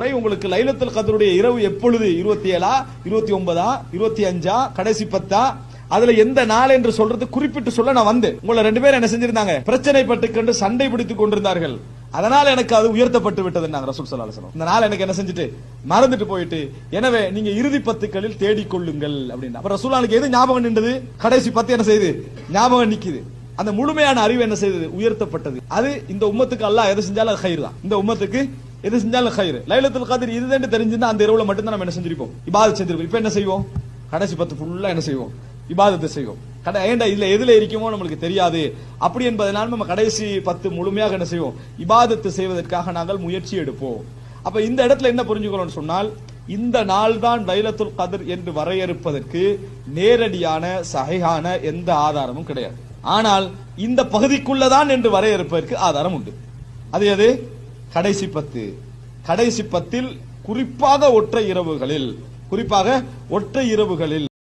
வரை உங்களுக்கு லைலத்தில் கதருடைய இரவு எப்பொழுது? இருபத்தி ஏழா இருபத்தி ஒன்பதா இருபத்தி அஞ்சா கடைசி பத்தா? அதுல எந்த நாள் என்று சொல்றது குறிப்பிட்டு சொல்ல நான் வந்தேன். உங்களை ரெண்டு பேரும் என்ன செஞ்சிருந்தாங்க? பிரச்சனை பட்டுக்கொண்டு சண்டை பிடித்துக் கொண்டிருந்தார்கள். அதனால எனக்கு அது உயர்த்தப்பட்டு விட்டதுன்னாங்க ரசூல் ஸல்லல்லாஹு இந்த நாள் எனக்கு என்ன செஞ்சுட்டு? மறந்துட்டு போயிட்டு எனவே நீங்க இறுதி பத்துக்களில் தேடிக்கொள்ளுங்கள் அப்படின்னு. அப்ப ரசூலானுக்கு எது ஞாபகம் நின்றது? கடைசி பத்து என்ன செய்யுது ஞாபகம் நிக்குது. அந்த முழுமையான அறிவு என்ன செய்தது? உயர்த்தப்பட்டது. அது இந்த உம்மத்துக்கு அல்லாஹ் எது செஞ்சாலும் அது கயிறு தான் இந்த உம்மத்துக்கு எது செஞ்சாலும் கயிறு லைலத்துல் கதிர் இதுதான் தெரிஞ்சிருந்தா அந்த இரவுல மட்டும்தான் நம்ம என்ன செஞ்சிருப்போம்? இபாதத் செஞ்சிருப்போம். இப்ப என்ன செய்வோம்? கடைசி பத்து ஃபுல்லா என்ன செய்வோம்? இபாதத்தை செய்வோம். கடை ஏண்டா இதுல எதுல இருக்குமோ நம்மளுக்கு தெரியாது. அப்படி என்பதனால் நம்ம கடைசி பத்து முழுமையாக என்ன செய்வோம்? இபாதத்து செய்வதற்காக நாங்கள் முயற்சி எடுப்போம். அப்ப இந்த இடத்துல என்ன புரிஞ்சுக்கணும்னு சொன்னால் இந்த நாள் தான் லைலத்துல் கதிர் என்று வரையறுப்பதற்கு நேரடியான சகையான எந்த ஆதாரமும் கிடையாது. ஆனால் இந்த பகுதிக்குள்ளதான் என்று வரையறுப்பதற்கு ஆதாரம் உண்டு. அது எது? கடைசி பத்து. கடைசி பத்தில் குறிப்பாக ஒற்றை இரவுகளில் குறிப்பாக ஒற்றை இரவுகளில்.